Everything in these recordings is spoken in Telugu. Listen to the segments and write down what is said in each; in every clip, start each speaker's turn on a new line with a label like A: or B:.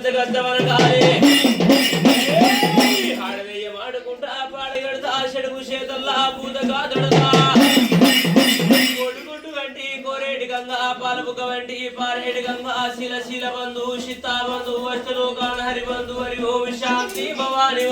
A: గచ్చగచ్చమనకాలే ఆడవేయమాడుకుంటా పాడగడతా షడుగు చేతల్లా పూతగా దడతా కొడుకుంటు వంటి కోరేటి గంగా పాలపుక వంటి పారేటి గంగా శీల శీల బంధు హరి బంధు హరి భవాని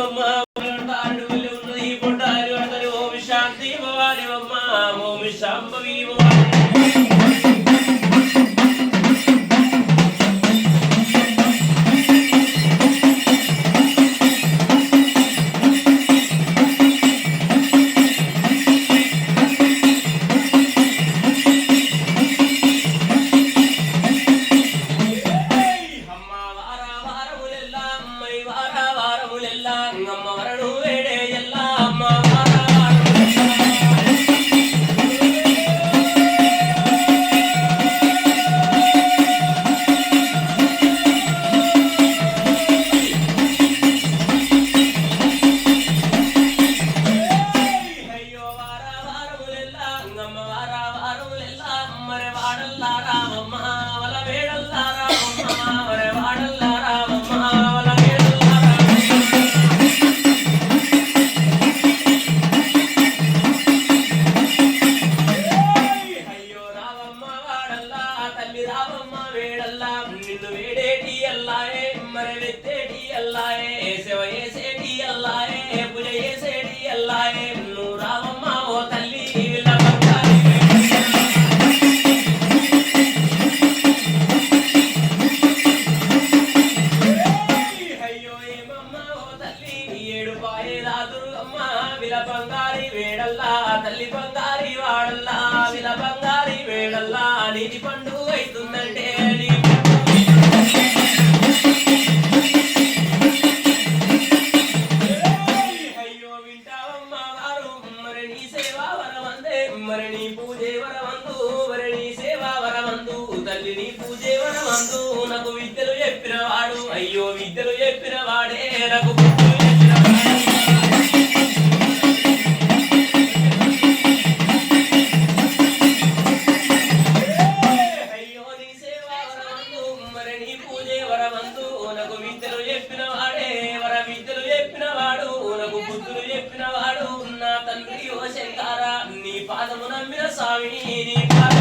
A: నందు ఓనకు విద్యలు చెప్పిన వాడే వర విద్యలు చెప్పిన వాడు ఓనకు బుద్ధులు చెప్పిన వాడు. నా తండ్రి ఓ శంకారా నీ పాదము నమ్మిన స్వామిని నీ పాద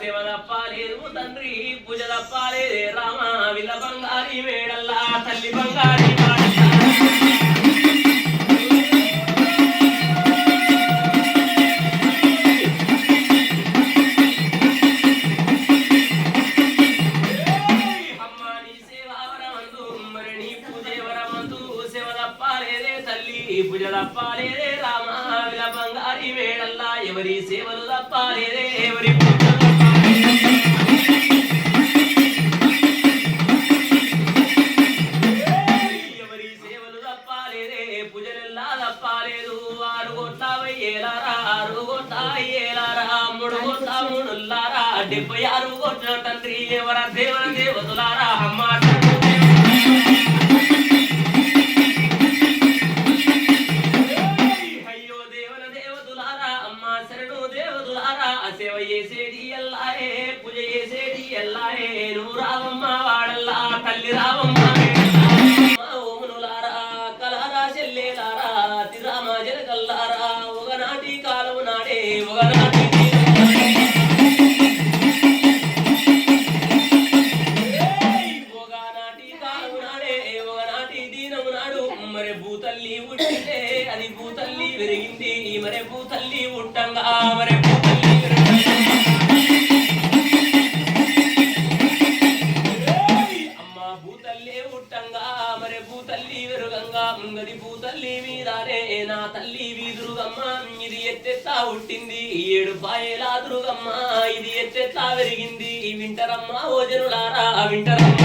A: సేవ తప్పాలేదు తండ్రి పూజ తప్పాలేదే రామ విల బంగారి వేడల్లా తల్లి బంగారి పూజ తప్పాలేదే రామ విల బంగారి వేడల్లా ఎవరి సేవలు తప్పాలేదే ఎవరి పూజ కోట్ల దేవర దేవతులారా అమ్మ అయ్యో దేవర దేవతులారా అమ్మ శరణు దేవతులారా సేవ చేసేటి ఎల్లాయే పూజ చేసేటి ఎల్లాయే. నువ్వు రావమ్మ వాడల్లా తల్లి రావమ్మ. భూతల్లి పెరిగింది మరి భూతల్లి ఉట్టంగా మరి భూతల్లి అమ్మ భూతల్లి ఉట్టంగా మరి భూతల్లి వెరుగంగా. గది భూతల్లి మీదానే నా తల్లి వీదురుగమ్మ. ఇది ఎత్తెత్తా ఉట్టింది ఏడు పాయలా దురుగమ్మ. ఇది ఎత్తెత్తా పెరిగింది వింటరమ్మ ఓ జనులారా వింటరమ్మ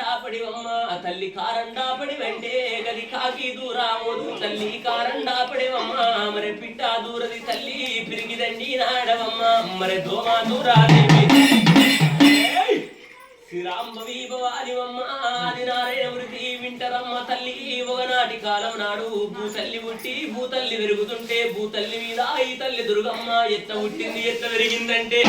A: కారండాపడి కారండా తల్లి కారండాపడి వెంటే గది కాకి దూరామోదు. తల్లి కారండాపడి అమ్మ మరి పిట్ట దూరది తల్లి పిరిగిదండి నాడవమ్మ. మరి దోమ దూరాదేవి శ్రీరాంబవి భవానివమ్మ ఆది నారాయణ మృతి వింటరమ్మ తల్లి. ఒకనాటి కాలం నాడు భూతల్లి పుట్టి భూతల్లి పెరుగుతుంటే భూతల్లి మీద ఈ తల్లి దుర్గమ్మ ఎట్ట పుట్టింది ఎట్ట పెరిగిందంటే.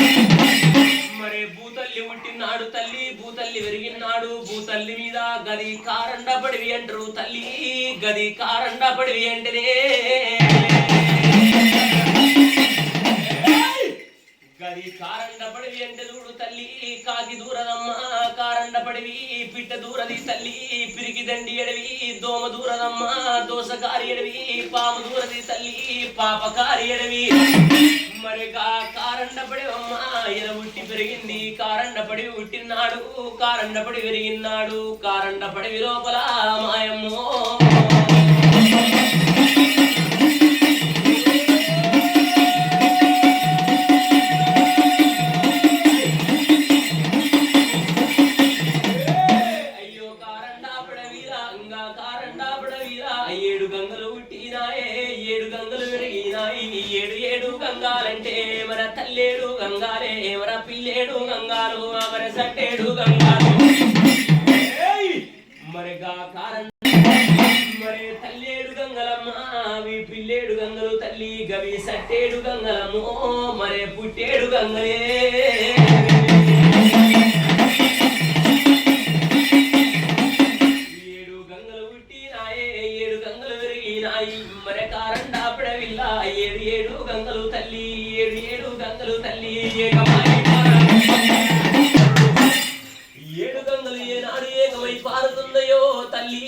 A: మరి భూతల్లి పుట్టినాడు తల్లి భూతల్లి పెరిగినాడు భూతల్లి మీద గది కారండ పడివి అంటారు తల్లి గది కారండ పడివి అంటేనే. గది కారండ పడివి అంటే చూడు తల్లి కాకి దూరదమ్మ. కారండ పడివి పిట్ట దూరది తల్లి. పిరికి దండి ఎడవి దోమ దూరదమ్మ. దోసకారి ఎడవి పాము దూరది తల్లి. పాపకారి ఎడవి. మరి గా కారండ పడివమ్మ ఉట్టి పెరిగింది. కారండ పడి ఉట్టినాడు కారండ పడి పెరిగినాడు కారండ పడివి లోపల మాయమ్మో. ఏడు ఏడు గంగాలంటే మన తల్లేడు గంగాలే మన పిల్లేడు గంగాలు మన సట్టేడు గంగాలు. మరిగా మరి గా మరి తల్లేడు గంగలమ్మ అవి పిల్లేడు గంగలు తల్లి గవి సట్టేడు గంగలమ్మో మరే పుట్టేడు గంగలే. ఏడు ఏడు గంగలు తల్లి ఏడు ఏడు గంగలు తల్లి ఏకమాయి. ఏనాడు పారుతుందయో తల్లి.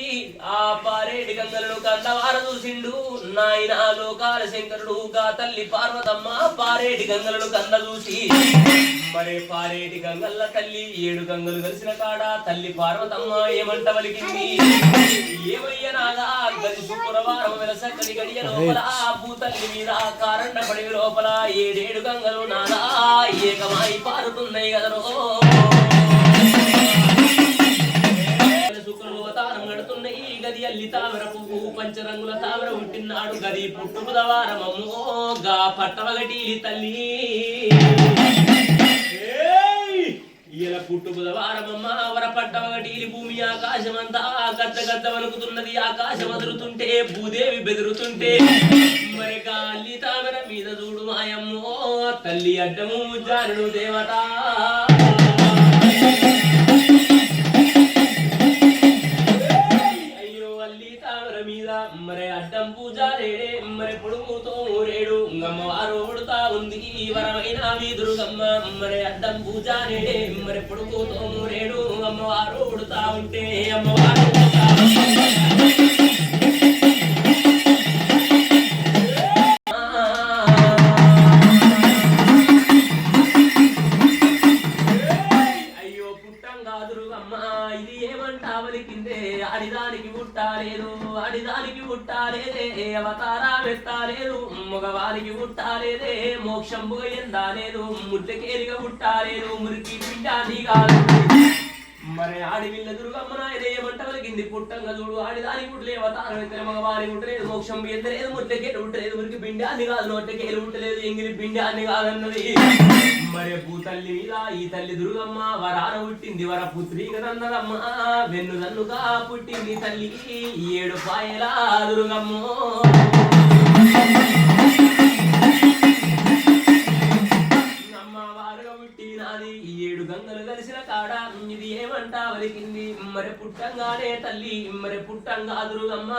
A: ఆ పారేటి గంగలను కండవార చూసిండు. నాయన లోకాల శంకరుడు గా తల్లి పార్వతమ్మ పారేటి గంగలను కంద చూసి. మరే పారేటి గంగల్ల తల్లి ఏడు గంగలు కలిసిన కాడ తల్లి పార్వతమ్మ ఏమంట వలికింది? ఏమయ్య నాదా? గది శుక్రవారం వెలసక్కని గడియ లోపల భూతల్లి మీద కారండ పడి లోపల ఏడేడు గంగలు నాదా? ఏకమాయి పారుతున్నాయి కదరో తాళం అవతారం గది అల్లి తావర పువ్వు పంచరంగుల తావర ఉంటున్నాడు. గది పుట్టుకు బుధవారమమ్మో గా పట్టవగటి తల్లి. ఏయ్! ఈల పుట్టు బుధవారమమ్మ వర పట్టవగటీలి భూమి ఆకాశమంతా గద్ద గద్ద వణుకుతున్నది. ఆకాశం అదురుతుంటే భూదేవి బెదురుతుంటే మరి గాలి తామర మీద చూడు మాయమ్మో. తల్లి అడ్డము జానుడు దేవతా. అడ్డం పూజారేడే మరి పొడుగుతో ఊరేడు. అమ్మవారు ఓడుతా ఉంది వరమైన వీధురుగమ్మ. మరి అడ్డం పూజారేడే మరి అమ్మవారు ఓడుతా ఉంటే అమ్మవారు ఏమంటవలి కింది పుట్టంగా చూడు ఆడిదానికి పుట్టలే అవతారం ఎత్తలే మగవారికి పుట్టలేదు మోక్షం ఎత్తలేదు ముద్దకేలు పుట్టలేదు మురికి పిండాన్ని కాదు నోట్టకేలు పుట్టలేదు ఎంగిలి పిండాన్ని కాదన్నది. మరి భూతల్లి మీద ఈ తల్లి దుర్గమ్మ వరాన పుట్టింది వర పుత్రి కదన్నదమ్మ వెన్ను దన్నుగా పుట్టింది తల్లి ఏడు పాయలా దుర్గమ్మ. ఏడు గంగలు కలిసిన కాడ ఇది ఏమంటా వలికింది? మరి పుట్టంగానే తల్లి మరి పుట్టంగా దురుగమ్మ.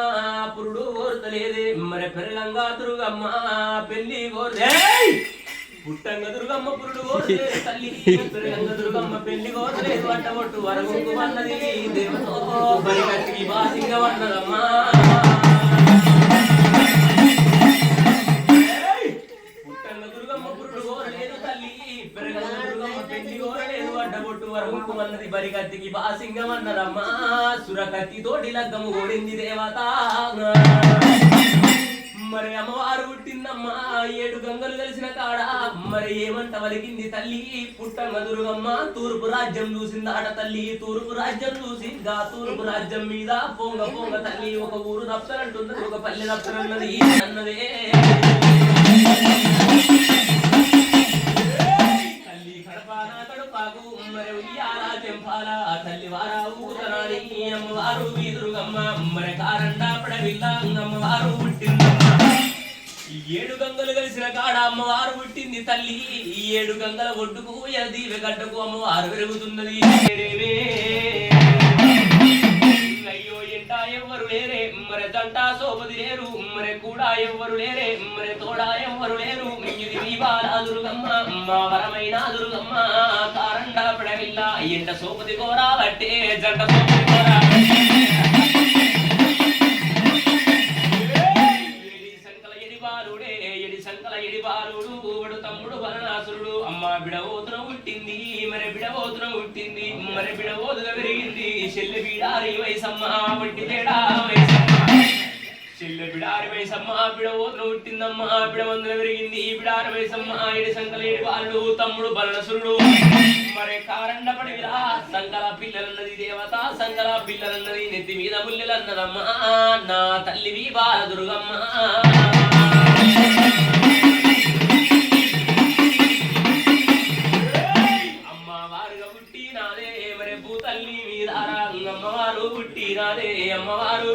A: పురుడు కోరుతలేదే మరి పెరగంగా దురుగమ్మ. పెళ్ళి కోరు పుట్టంగ దుర్గమ్మ పురుడు కోరలేదు తల్లి. పెరగంగ దుర్గమ్మ పెళ్ళి కోరలేదు ఒట్టు. వరగొంగు వన్నది దేవతో బరిగట్టి బాసింగ వన్నదమ్మా. పుట్టంగ దుర్గమ్మ పురుడు కోరలేదు తల్లి. పెరగంగ పెళ్ళి కోరలేదు అడ్డబొట్టు వరగొంగు అన్నది బరిగట్టికి బాసింగం అన్నదమ్మా. సురకత్తి తోటి లగ్గము ఓడింది దేవత. మరి అమ్మవారు పుట్టిందమ్మా. ఏడు గంగలు కలిసిన కాడ. మరి ఏమంట వలికింది తల్లి? పుట్టంగ దుర్గమ్మ. తూర్పు రాజ్యం చూసిందాట తల్లి. తూర్పు రాజ్యం చూసి గా తూర్పు రాజ్యం మీద పొంగ పొంగ తల్లి. ఒక ఊరు దప్తరంటున్నది ఒక పల్లె దప్తరన్నది అన్నదే. చెంపాల తల్లి వారా అమ్మవారు వీదురుగమ్మ మరి కారండా పడవిల్ల అమ్మవారు పుట్టిందమ్మ. ఈ ఏడు గంగలు కలిసిన కాడ అమ్మవారు పుట్టింది తల్లి. ఈ ఏడు గంగల ఒడ్డుకు ఎదీవె గడ్డకు అమ్మవారు పెరుగుతున్నది. అయ్యో ఎంట ఎవ్వరు లేరే. మరి దంట సోపది లేరు. మరి కూడా ఎవ్వరు లేరే. మరి తోడా ఎవ్వరు లేరు. ఇది మీ బాల దుర్గమ్మ మా వరమైన దుర్గమ్మ. కారండ పడవిల్ల ఎంట సోపది కోరా బట్టే జంట సోపది కోరా ఎడి సంకల ఎడి బాలుడే ఎడి సంకల ఎడి బాలుడు వాడు తమ్ముడు వరణాసురుడు అమ్మ బిడవోతున పుట్టింది మరి బిడవోతున పుట్టింది మరి బిడవోతుగా పెరిగింది. చెల్లె బిడారి వయసమ్మ వంటి తేడా వయసమ్మ. చెల్లె ఆ వయసమ్మ బిడవోతున పుట్టిందమ్మ బిడవందున పెరిగింది ఈ బిడ అరవై సమ్మ సంకల సంకలేడు వాళ్ళు తమ్ముడు బలనసురుడు. మరి కారండ పడివిరా సంకల పిల్లలన్నది దేవత సంకల పిల్లలన్నది నెత్తి మీద బుల్లెలన్నదమ్మ నా తల్లివి బాలదుర్గమ్మ. పుట్టినాదే మరి భూతల్లి మీద అమ్మవారు పుట్టినాదే అమ్మవారు